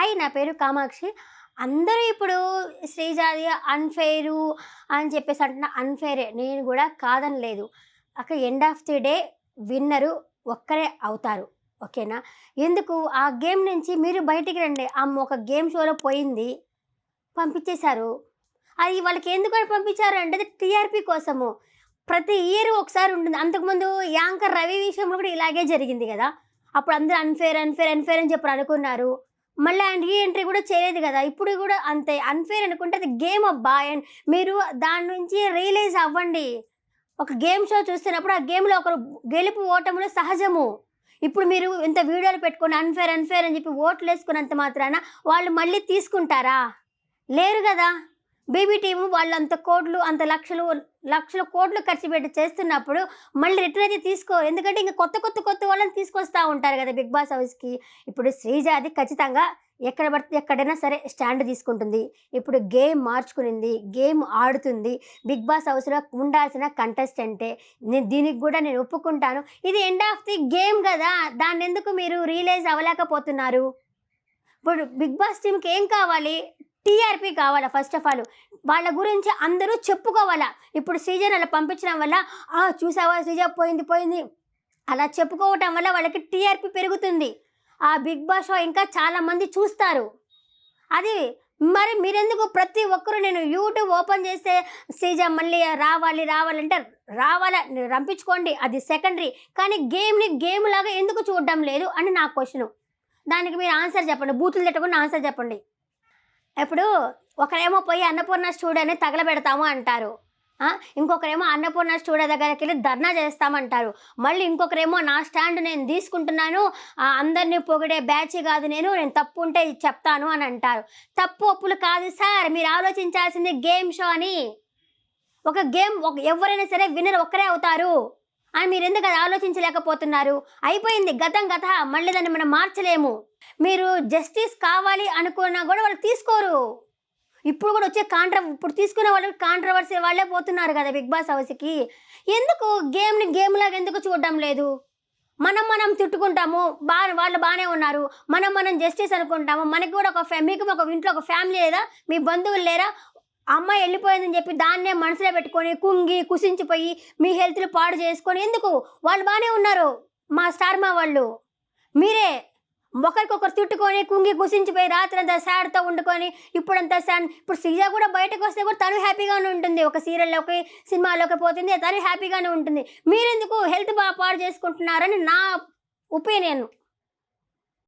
Hi నా పేరు కామాక్షి. అందరూ ఇప్పుడు శ్రీజాది అన్ఫెయిరు అని చెప్పేసి అంటున్న అన్ఫెయిరే. నేను కూడా కాదని లేదు అక్కడ end of the day winner ఒక్కరే అవుతారు. ఓకేనా? ఎందుకు? ఆ గేమ్ నుంచి మీరు బయటికి రండి. అమ్మ ఒక గేమ్ షోలో పోయింది. పంపించేశారు. అది వాళ్ళకి ఎందుకు అని పంపించారు అంటే టీఆర్పీ కోసము. ప్రతి ఇయర్ ఒకసారి ఉంటుంది. అంతకుముందు యాంకర్ రవి విషయంలో కూడా ఇలాగే జరిగింది కదా. అప్పుడు అందరూ అన్ఫేర్ అన్ఫేర్ అన్ఫేర్ అని చెప్పి అనుకున్నారు. మళ్ళీ ఆయన రీ ఎంట్రీ కూడా చేయలేదు కదా. ఇప్పుడు కూడా అంతే. అన్ఫేర్ అనుకుంటే అది గేమ్ అబ్బా. అండ్ మీరు దాని నుంచి రియలైజ్ అవ్వండి. ఒక గేమ్ షో చూస్తున్నప్పుడు ఆ గేమ్లో ఒకరు గెలుపు ఓటములు సహజము. ఇప్పుడు మీరు ఇంత వీడియోలు పెట్టుకొని అన్ఫేర్ అన్ఫేర్ అని చెప్పి ఓట్లు వేసుకున్నంత మాత్రాన వాళ్ళు మళ్ళీ తీసుకుంటారా? లేరు కదా. బీబీ టీము వాళ్ళు అంత కోట్లు అంత లక్షలు లక్షల కోట్లు ఖర్చు పెట్టి చేస్తున్నప్పుడు మళ్ళీ రిటర్న్ అయితే తీసుకోరు ఎందుకంటే ఇంకా కొత్త కొత్త కొత్త వాళ్ళని తీసుకొస్తూ ఉంటారు కదా బిగ్ బాస్ హౌస్కి. ఇప్పుడు శ్రీజాది ఖచ్చితంగా ఎక్కడ పడితే ఎక్కడైనా సరే స్టాండ్ తీసుకుంటుంది. ఇప్పుడు గేమ్ మార్చుకునింది గేమ్ ఆడుతుంది. బిగ్ బాస్ హౌస్లో ఉండాల్సిన కంటెస్టెంటే నేను దీనికి కూడా నేను ఒప్పుకుంటాను. ఇది ఎండ్ ఆఫ్ ది గేమ్ కదా. దాన్ని ఎందుకు మీరు రియలైజ్ అవ్వలేకపోతున్నారు? ఇప్పుడు బిగ్ బాస్ టీంకి ఏం కావాలి? టీఆర్పీ కావాలా ఫస్ట్ ఆఫ్ ఆల్ వాళ్ళ గురించి అందరూ చెప్పుకోవాలా? ఇప్పుడు సీజన్ అలా పంపించడం వల్ల ఆ చూసావా? శ్రీజ పోయింది పోయింది. అలా చెప్పుకోవటం వల్ల వాళ్ళకి టీఆర్పీ పెరుగుతుంది. ఆ బిగ్ బాస్ షో ఇంకా చాలామంది చూస్తారు. అది మరి మీరెందుకు ప్రతి ఒక్కరు నేను యూట్యూబ్ ఓపెన్ చేస్తే సీజా మళ్ళీ రావాలి రావాలంటే రావాలా? రంపించుకోండి అది సెకండరీ కానీ గేమ్ని గేమ్ లాగా ఎందుకు చూడడం లేదు అని నా క్వశ్చన్ దానికి మీరు ఆన్సర్ చెప్పండి బూతులు తిట్టకుండా ఆన్సర్ చెప్పండి. ఇప్పుడు ఒకరేమో పోయి అన్నపూర్ణ స్టూడియోని తగలబెడతాము అంటారు. ఇంకొకరేమో అన్నపూర్ణ స్టూడియో దగ్గరికి వెళ్ళి ధర్నా చేస్తామంటారు. మళ్ళీ ఇంకొకరేమో నా స్టాండ్ నేను తీసుకుంటున్నాను అందరినీ పొగిడే బ్యాచ్ కాదు నేను నేను తప్పు ఉంటే ఇది చెప్తాను అని అంటారు. తప్పు ఒప్పులు కాదు సార్ మీరు ఆలోచించాల్సింది గేమ్ షో అని. ఒక గేమ్ ఒక ఎవరైనా సరే విన్నర్ ఒక్కరే అవుతారు. అని మీరు ఎందుకు అది ఆలోచించలేకపోతున్నారు? అయిపోయింది. గతం గత మళ్ళీ దాన్ని మనం మార్చలేము. మీరు జస్టిస్ కావాలి అనుకున్నా కూడా వాళ్ళు తీసుకోరు. ఇప్పుడు కూడా వచ్చే కాంట్ర ఇప్పుడు తీసుకునే వాళ్ళు కాంట్రవర్సీ వాళ్ళే పోతున్నారు కదా బిగ్ బాస్ హౌస్కి. ఎందుకు? గేమ్ని గేమ్ లాగా ఎందుకు చూడడం లేదు? మనం మనం తిట్టుకుంటాము. బా వాళ్ళు బాగానే ఉన్నారు. మనం మనం జస్టిస్ అనుకుంటాము. మనకి కూడా ఒక ఫ్యా మీకు ఒక ఇంట్లో ఒక ఫ్యామిలీ లేదా? మీ బంధువులు లేరా? అమ్మాయి వెళ్ళిపోయిందని చెప్పి దాన్నే మనసులో పెట్టుకొని కుంగి కుసించిపోయి మీ హెల్త్లు పాడు చేసుకొని ఎందుకు? వాళ్ళు బాగానే ఉన్నారు మా స్టార్ మా వాళ్ళు. మీరే ఒకరికొకరు తిట్టుకొని కుంగి కుసించిపోయి రాత్రి అంతా సాడ్తో వండుకొని ఇప్పుడంతా సాడ్ ఇప్పుడు శ్రీజ కూడా బయటకు వస్తే కూడా తను హ్యాపీగానే ఉంటుంది. ఒక సీరియల్లోకి సినిమాలోకి పోతుంది తను హ్యాపీగానే ఉంటుంది. మీరెందుకు హెల్త్ బాగా పాడు చేసుకుంటున్నారని నా ఒపీనియన్